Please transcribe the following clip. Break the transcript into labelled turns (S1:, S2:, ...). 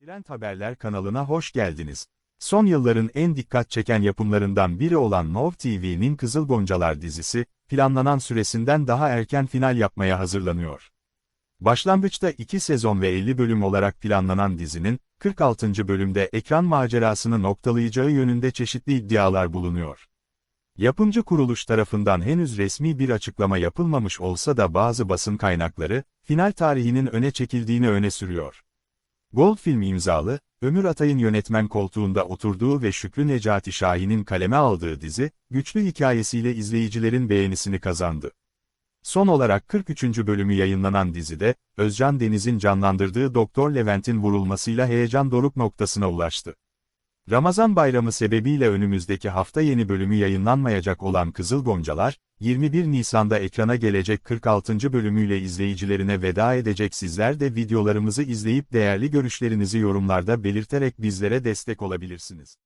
S1: Trend Haberler kanalına hoş geldiniz. Son yılların en dikkat çeken yapımlarından biri olan Nov TV'nin Kızıl Goncalar dizisi, planlanan süresinden daha erken final yapmaya hazırlanıyor. Başlangıçta 2 sezon ve 50 bölüm olarak planlanan dizinin, 46. bölümde ekran macerasını noktalayacağı yönünde çeşitli iddialar bulunuyor. Yapımcı kuruluş tarafından henüz resmi bir açıklama yapılmamış olsa da bazı basın kaynakları, final tarihinin öne çekildiğini öne sürüyor. Gold film imzalı, Ömür Atay'ın yönetmen koltuğunda oturduğu ve Şükrü Necati Şahin'in kaleme aldığı dizi, güçlü hikayesiyle izleyicilerin beğenisini kazandı. Son olarak 43. bölümü yayınlanan dizide, Özcan Deniz'in canlandırdığı Doktor Levent'in vurulmasıyla heyecan doruk noktasına ulaştı. Ramazan bayramı sebebiyle önümüzdeki hafta yeni bölümü yayınlanmayacak olan Kızıl Goncalar, 21 Nisan'da ekrana gelecek 46. bölümüyle izleyicilerine veda edecek sizler de videolarımızı izleyip değerli görüşlerinizi yorumlarda belirterek bizlere destek olabilirsiniz.